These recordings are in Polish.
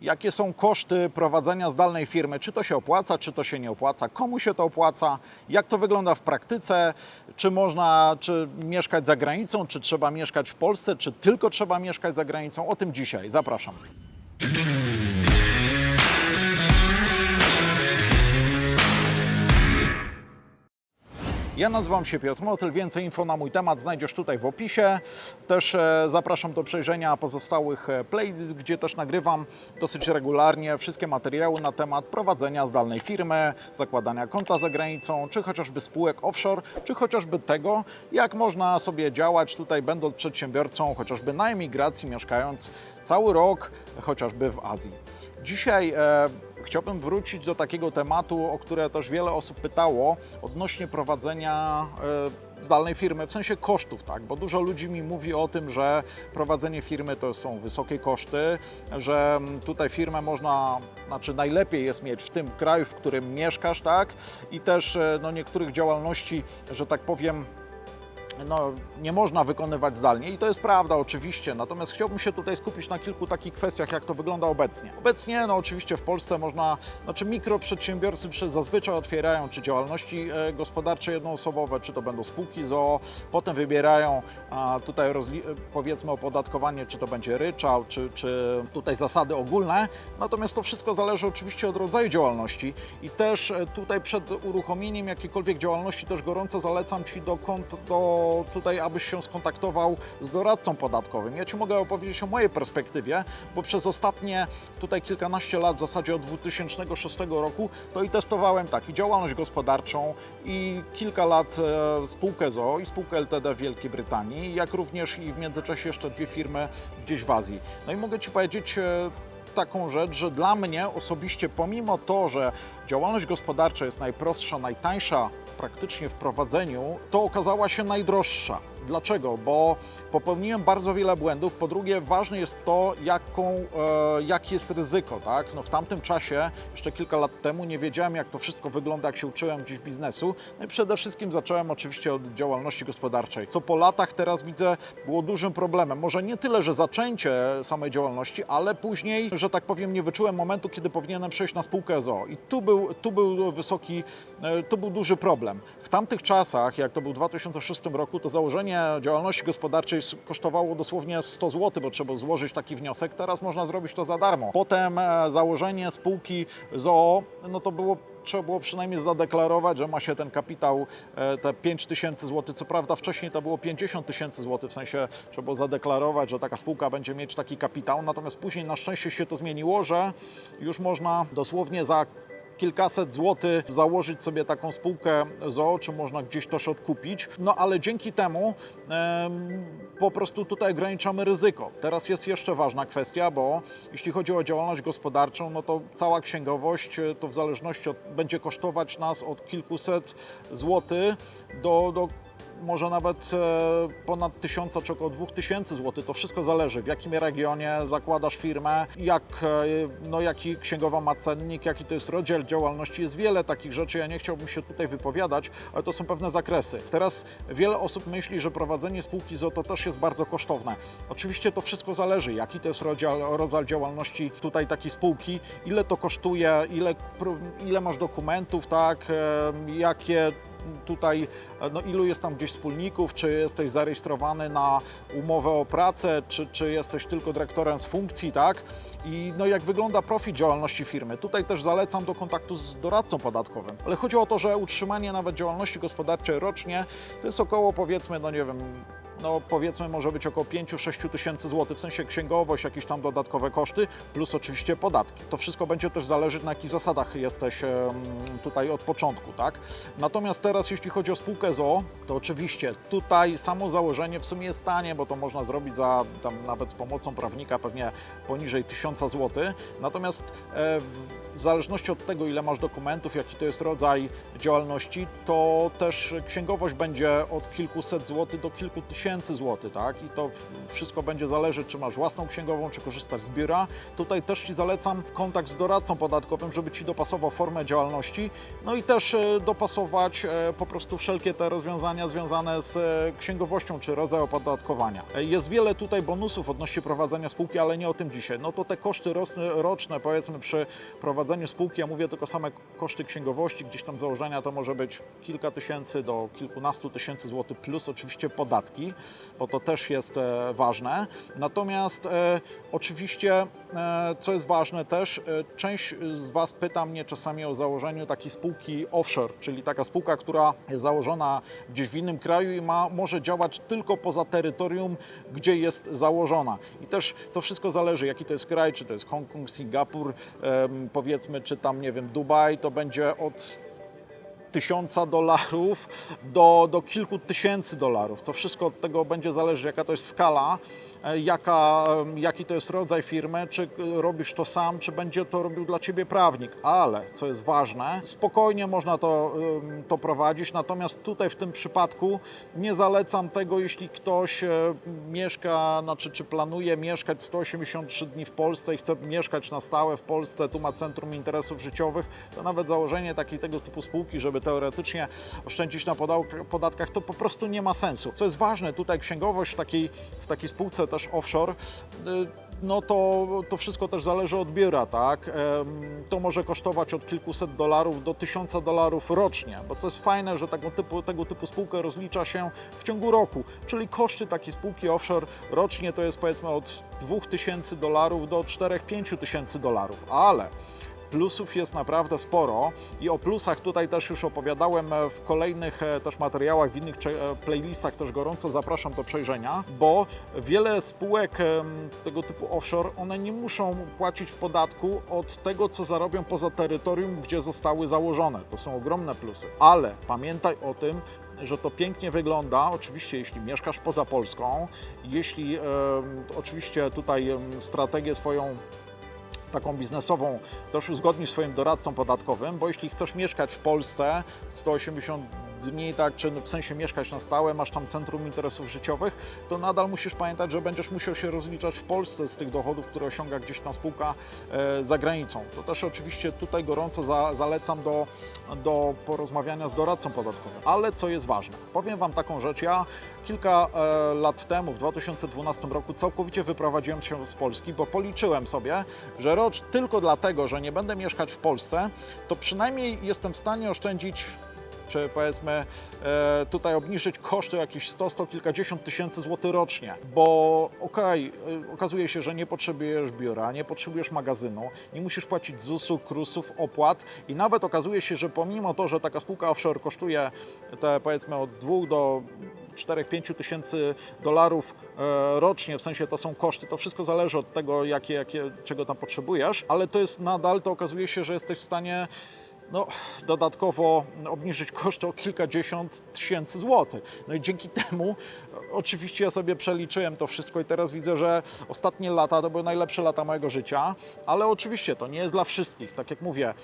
Jakie są koszty prowadzenia zdalnej firmy? Czy to się opłaca, czy to się nie opłaca? Komu się to opłaca? Jak to wygląda w praktyce? Czy można czy mieszkać za granicą? Czy trzeba mieszkać w Polsce? Czy tylko trzeba mieszkać za granicą? O tym dzisiaj. Zapraszam. Ja nazywam się Piotr Motyl. Więcej info na mój temat znajdziesz tutaj w opisie. Też e, zapraszam do przejrzenia pozostałych e, playlist, gdzie też nagrywam dosyć regularnie wszystkie materiały na temat prowadzenia zdalnej firmy, zakładania konta za granicą, czy chociażby spółek offshore, czy chociażby tego, jak można sobie działać tutaj, będąc przedsiębiorcą, chociażby na emigracji, mieszkając cały rok, chociażby w Azji. Dzisiaj e, chciałbym wrócić do takiego tematu, o które też wiele osób pytało odnośnie prowadzenia e, zdalnej firmy, w sensie kosztów, tak? Bo dużo ludzi mi mówi o tym, że prowadzenie firmy to są wysokie koszty, że mm, tutaj firmę można, znaczy najlepiej jest mieć w tym kraju, w którym mieszkasz, tak? I też e, no, niektórych działalności, że tak powiem, no, nie można wykonywać zdalnie i to jest prawda oczywiście, natomiast chciałbym się tutaj skupić na kilku takich kwestiach, jak to wygląda obecnie. Obecnie, no oczywiście w Polsce można, znaczy mikroprzedsiębiorcy przez zazwyczaj otwierają czy działalności e, gospodarcze jednoosobowe, czy to będą spółki ZOO, potem wybierają a, tutaj e, powiedzmy opodatkowanie, czy to będzie ryczałt, czy, czy tutaj zasady ogólne, natomiast to wszystko zależy oczywiście od rodzaju działalności i też e, tutaj przed uruchomieniem jakiejkolwiek działalności też gorąco zalecam Ci do kont, do tutaj, abyś się skontaktował z doradcą podatkowym. Ja Ci mogę opowiedzieć o mojej perspektywie, bo przez ostatnie tutaj kilkanaście lat, w zasadzie od 2006 roku, to i testowałem tak, i działalność gospodarczą, i kilka lat e, spółkę ZOO i spółkę LTD w Wielkiej Brytanii, jak również i w międzyczasie jeszcze dwie firmy gdzieś w Azji. No i mogę Ci powiedzieć, e, taką rzecz, że dla mnie osobiście, pomimo to, że działalność gospodarcza jest najprostsza, najtańsza praktycznie w prowadzeniu, to okazała się najdroższa. Dlaczego? Bo popełniłem bardzo wiele błędów. Po drugie, ważne jest to, jaką, e, jakie jest ryzyko. Tak? No w tamtym czasie, jeszcze kilka lat temu, nie wiedziałem, jak to wszystko wygląda, jak się uczyłem gdzieś biznesu. No i przede wszystkim zacząłem oczywiście od działalności gospodarczej. Co po latach teraz widzę, było dużym problemem. Może nie tyle, że zaczęcie samej działalności, ale później, że tak powiem, nie wyczułem momentu, kiedy powinienem przejść na spółkę ZOO. I tu był, tu był wysoki, e, tu był duży problem. W tamtych czasach, jak to był w 2006 roku, to założenie działalności gospodarczej kosztowało dosłownie 100 zł, bo trzeba złożyć taki wniosek. Teraz można zrobić to za darmo. Potem e, założenie spółki ZOO, no to było, trzeba było przynajmniej zadeklarować, że ma się ten kapitał, e, te 5 tysięcy złotych. Co prawda wcześniej to było 50 tysięcy złotych, w sensie trzeba było zadeklarować, że taka spółka będzie mieć taki kapitał. Natomiast później na szczęście się to zmieniło, że już można dosłownie za kilkaset złotych założyć sobie taką spółkę ZOO, czy można gdzieś też odkupić. No ale dzięki temu em, po prostu tutaj ograniczamy ryzyko. Teraz jest jeszcze ważna kwestia, bo jeśli chodzi o działalność gospodarczą, no to cała księgowość e, to w zależności od, będzie kosztować nas od kilkuset złotych do, do może nawet e, ponad 1000 czy około 2000 zł. To wszystko zależy, w jakim regionie zakładasz firmę, jak, e, no, jaki księgowa ma cennik, jaki to jest rodzaj działalności. Jest wiele takich rzeczy, ja nie chciałbym się tutaj wypowiadać, ale to są pewne zakresy. Teraz wiele osób myśli, że prowadzenie spółki ZO to też jest bardzo kosztowne. Oczywiście to wszystko zależy, jaki to jest rodzaj, działalności tutaj takiej spółki, ile to kosztuje, ile, ile masz dokumentów, tak, e, jakie tutaj, no ilu jest tam gdzieś wspólników, czy jesteś zarejestrowany na umowę o pracę, czy, czy jesteś tylko dyrektorem z funkcji, tak? I no jak wygląda profil działalności firmy. Tutaj też zalecam do kontaktu z doradcą podatkowym. Ale chodzi o to, że utrzymanie nawet działalności gospodarczej rocznie to jest około powiedzmy, no nie wiem, no powiedzmy może być około 5-6 tysięcy złotych, w sensie księgowość, jakieś tam dodatkowe koszty, plus oczywiście podatki. To wszystko będzie też zależeć na jakich zasadach jesteś tutaj od początku, tak? Natomiast teraz jeśli chodzi o spółkę ZOO, to oczywiście tutaj samo założenie w sumie jest tanie, bo to można zrobić za tam nawet z pomocą prawnika pewnie poniżej 1000 zł. Natomiast e, w zależności od tego, ile masz dokumentów, jaki to jest rodzaj działalności, to też księgowość będzie od kilkuset złotych do kilku tysięcy tysięcy złotych, tak? I to wszystko będzie zależeć, czy masz własną księgową, czy korzystasz z biura. Tutaj też Ci zalecam kontakt z doradcą podatkowym, żeby Ci dopasował formę działalności, no i też e, dopasować e, po prostu wszelkie te rozwiązania związane z e, księgowością, czy rodzaj opodatkowania. Jest wiele tutaj bonusów odnośnie prowadzenia spółki, ale nie o tym dzisiaj. No to te koszty roczne powiedzmy przy prowadzeniu spółki, ja mówię tylko same koszty księgowości, gdzieś tam założenia to może być kilka tysięcy do kilkunastu tysięcy złotych plus oczywiście podatki, bo to też jest e, ważne. Natomiast e, oczywiście, e, co jest ważne też, część z Was pyta mnie czasami o założeniu takiej spółki offshore, czyli taka spółka, która jest założona gdzieś w innym kraju i ma, może działać tylko poza terytorium, gdzie jest założona. I też to wszystko zależy, jaki to jest kraj, czy to jest Hongkong, Singapur, powiedzmy, czy tam, nie wiem, Dubaj, to będzie od tysiąca dolarów do, do kilku tysięcy dolarów. To wszystko od tego będzie zależeć, jaka to jest skala, jaka, em, jaki to jest rodzaj firmy, czy e, robisz to sam, czy będzie to robił dla Ciebie prawnik. Ale, co jest ważne, spokojnie można to, to prowadzić, natomiast tutaj w tym przypadku nie zalecam tego, jeśli ktoś e, mieszka, znaczy czy planuje mieszkać 183 dni w Polsce i chce mieszkać na stałe w Polsce, tu ma Centrum Interesów Życiowych, to nawet założenie takiej tego typu spółki, żeby teoretycznie oszczędzić na podatkach, to po prostu nie ma sensu. Co jest ważne, tutaj księgowość w takiej, w takiej spółce też offshore, y, no to, to wszystko też zależy od biura, tak? To może kosztować od kilkuset dolarów do tysiąca dolarów rocznie, bo co jest fajne, że tego typu, tego typu spółkę rozlicza się w ciągu roku, czyli koszty takiej spółki offshore rocznie to jest powiedzmy od 2000 dolarów do 4-5 tysięcy dolarów, ale Plusów jest naprawdę sporo i o plusach tutaj też już opowiadałem e, w kolejnych e, też materiałach, w innych e, playlistach też gorąco zapraszam do przejrzenia, bo wiele spółek tego typu offshore, one nie muszą płacić podatku od tego, co zarobią poza terytorium, gdzie zostały założone. To są ogromne plusy. Ale pamiętaj o tym, że to pięknie wygląda, oczywiście jeśli mieszkasz poza Polską, jeśli em, oczywiście tutaj strategię swoją taką biznesową też uzgodnisz swoim doradcą podatkowym, bo jeśli chcesz mieszkać w Polsce 180 dni, tak, czy w sensie mieszkać na stałe, masz tam centrum interesów życiowych, to nadal musisz pamiętać, że będziesz musiał się rozliczać w Polsce z tych dochodów, które osiąga gdzieś tam spółka e, za granicą. To też oczywiście tutaj gorąco za, zalecam do, do porozmawiania z doradcą podatkowym. Ale co jest ważne, powiem Wam taką rzecz, ja kilka e, lat temu, w 2012 roku, całkowicie wyprowadziłem się z Polski, bo policzyłem sobie, że rocz tylko dlatego, że nie będę mieszkać w Polsce, to przynajmniej jestem w stanie oszczędzić czy powiedzmy e, tutaj obniżyć koszty o jakieś 100, 100 kilkadziesiąt tysięcy złotych rocznie, bo okej, e, okazuje się, że nie potrzebujesz biura, nie potrzebujesz magazynu, nie musisz płacić ZUS-u, KRUS-ów, opłat i nawet okazuje się, że pomimo to, że taka spółka offshore kosztuje te powiedzmy od 2 do 4-5 tysięcy dolarów e, rocznie, w sensie to są koszty, to wszystko zależy od tego, jakie, jakie, czego tam potrzebujesz, ale to jest nadal, to okazuje się, że jesteś w stanie no, dodatkowo obniżyć koszty o kilkadziesiąt tysięcy złotych. No i dzięki temu oczywiście ja sobie przeliczyłem to wszystko i teraz widzę, że ostatnie lata to były najlepsze lata mojego życia, ale oczywiście to nie jest dla wszystkich. Tak jak mówię, e,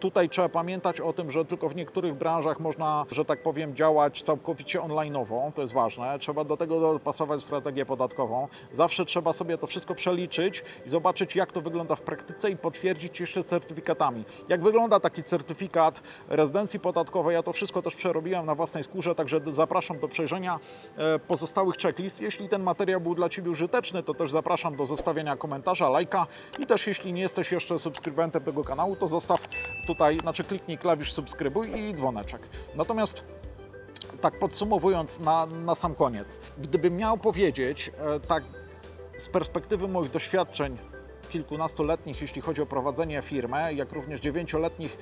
tutaj trzeba pamiętać o tym, że tylko w niektórych branżach można, że tak powiem, działać całkowicie online'owo, to jest ważne. Trzeba do tego dopasować strategię podatkową. Zawsze trzeba sobie to wszystko przeliczyć i zobaczyć, jak to wygląda w praktyce i potwierdzić jeszcze certyfikatami. Jak wygląda taki certyfikat rezydencji podatkowej, ja to wszystko też przerobiłem na własnej skórze, także zapraszam do przejrzenia e, pozostałych checklist. Jeśli ten materiał był dla Ciebie użyteczny, to też zapraszam do zostawienia komentarza, lajka i też jeśli nie jesteś jeszcze subskrybentem tego kanału, to zostaw tutaj, znaczy kliknij klawisz subskrybuj i dzwoneczek. Natomiast tak podsumowując na, na sam koniec, gdybym miał powiedzieć e, tak z perspektywy moich doświadczeń kilkunastoletnich, jeśli chodzi o prowadzenie firmy, jak również dziewięcioletnich,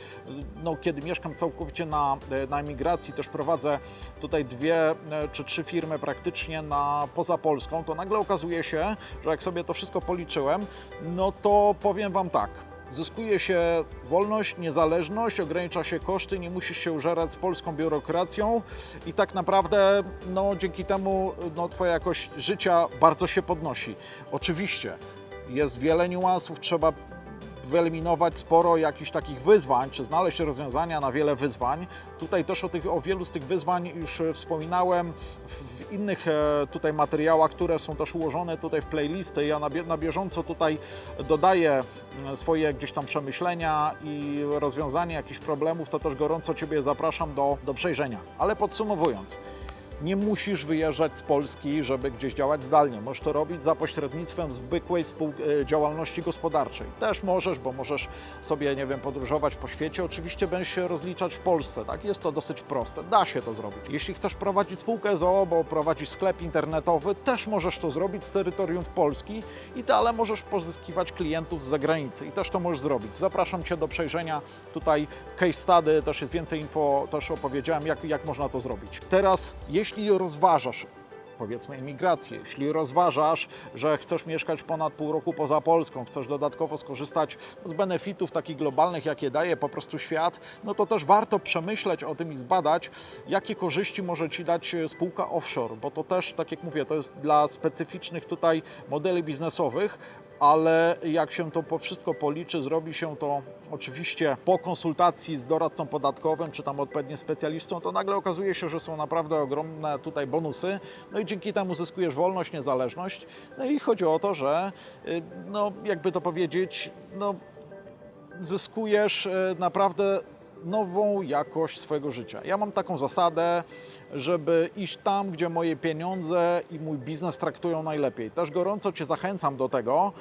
no, kiedy mieszkam całkowicie na, na emigracji, też prowadzę tutaj dwie e, czy trzy firmy praktycznie na, poza Polską, to nagle okazuje się, że jak sobie to wszystko policzyłem, no to powiem Wam tak, Zyskuje się wolność, niezależność, ogranicza się koszty, nie musisz się użerać z polską biurokracją i tak naprawdę no, dzięki temu no, Twoja jakość życia bardzo się podnosi. Oczywiście jest wiele niuansów, trzeba wyeliminować sporo jakichś takich wyzwań, czy znaleźć rozwiązania na wiele wyzwań. Tutaj też o, tych, o wielu z tych wyzwań już e, wspominałem w innych e, tutaj materiałach, które są też ułożone tutaj w playlisty. Ja na, na bieżąco tutaj dodaję mm, swoje gdzieś tam przemyślenia i rozwiązanie jakichś problemów, to też gorąco Ciebie zapraszam do, do przejrzenia. Ale podsumowując, nie musisz wyjeżdżać z Polski, żeby gdzieś działać zdalnie. Możesz to robić za pośrednictwem zwykłej e, działalności gospodarczej. Też możesz, bo możesz sobie, nie wiem, podróżować po świecie. Oczywiście będziesz się rozliczać w Polsce, tak? Jest to dosyć proste. Da się to zrobić. Jeśli chcesz prowadzić spółkę ZOO, bo prowadzisz sklep internetowy, też możesz to zrobić z terytorium Polski i dalej możesz pozyskiwać klientów z zagranicy i też to możesz zrobić. Zapraszam Cię do przejrzenia tutaj case study, też jest więcej info, też opowiedziałem, jak, jak można to zrobić. Teraz, jeśli rozważasz powiedzmy emigrację, jeśli rozważasz, że chcesz mieszkać ponad pół roku poza Polską, chcesz dodatkowo skorzystać z benefitów takich globalnych, jakie daje po prostu świat, no to też warto przemyśleć o tym i zbadać, jakie korzyści może Ci dać e, spółka offshore, bo to też, tak jak mówię, to jest dla specyficznych tutaj modeli biznesowych, ale jak się to wszystko policzy, zrobi się to oczywiście po konsultacji z doradcą podatkowym, czy tam odpowiednim specjalistą, to nagle okazuje się, że są naprawdę ogromne tutaj bonusy, no i dzięki temu zyskujesz wolność, niezależność, no i chodzi o to, że y, no jakby to powiedzieć, no zyskujesz e, naprawdę nową jakość swojego życia. Ja mam taką zasadę, żeby iść tam, gdzie moje pieniądze i mój biznes traktują najlepiej. Też gorąco Cię zachęcam do tego.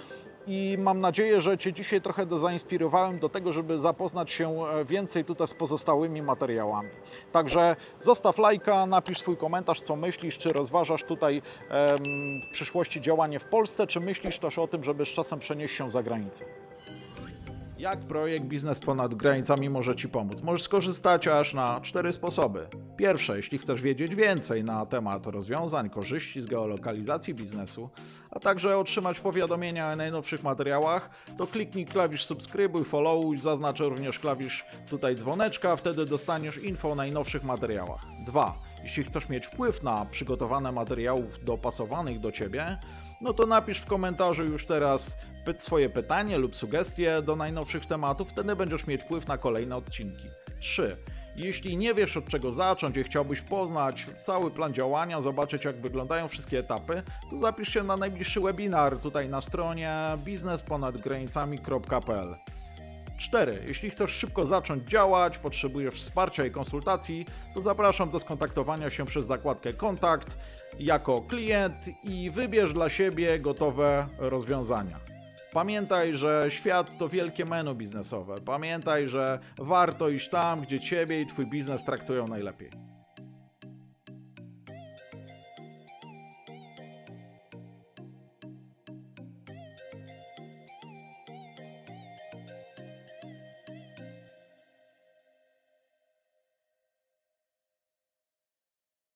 I mam nadzieję, że Cię dzisiaj trochę zainspirowałem do tego, żeby zapoznać się e, więcej tutaj z pozostałymi materiałami. Także zostaw lajka, napisz swój komentarz, co myślisz, czy rozważasz tutaj em, w przyszłości działanie w Polsce, czy myślisz też o tym, żeby z czasem przenieść się za granicę. Jak projekt Biznes ponad granicami może Ci pomóc? Możesz skorzystać aż na cztery sposoby. Pierwsze, jeśli chcesz wiedzieć więcej na temat rozwiązań, korzyści z geolokalizacji biznesu, a także otrzymać powiadomienia o najnowszych materiałach, to kliknij klawisz subskrybuj, followuj, zaznaczę również klawisz tutaj dzwoneczka, wtedy dostaniesz info o najnowszych materiałach. Dwa, jeśli chcesz mieć wpływ na przygotowane materiałów dopasowanych do Ciebie, no to napisz w komentarzu już teraz swoje pytanie lub sugestie do najnowszych tematów, wtedy będziesz mieć wpływ na kolejne odcinki. 3. Jeśli nie wiesz od czego zacząć i chciałbyś poznać cały plan działania, zobaczyć jak wyglądają wszystkie etapy, to zapisz się na najbliższy webinar tutaj na stronie biznesponadgranicami.pl. 4. Jeśli chcesz szybko zacząć działać, potrzebujesz wsparcia i konsultacji, to zapraszam do skontaktowania się przez zakładkę Kontakt jako klient i wybierz dla siebie gotowe rozwiązania. Pamiętaj, że świat to wielkie menu biznesowe. Pamiętaj, że warto iść tam, gdzie Ciebie i Twój biznes traktują najlepiej.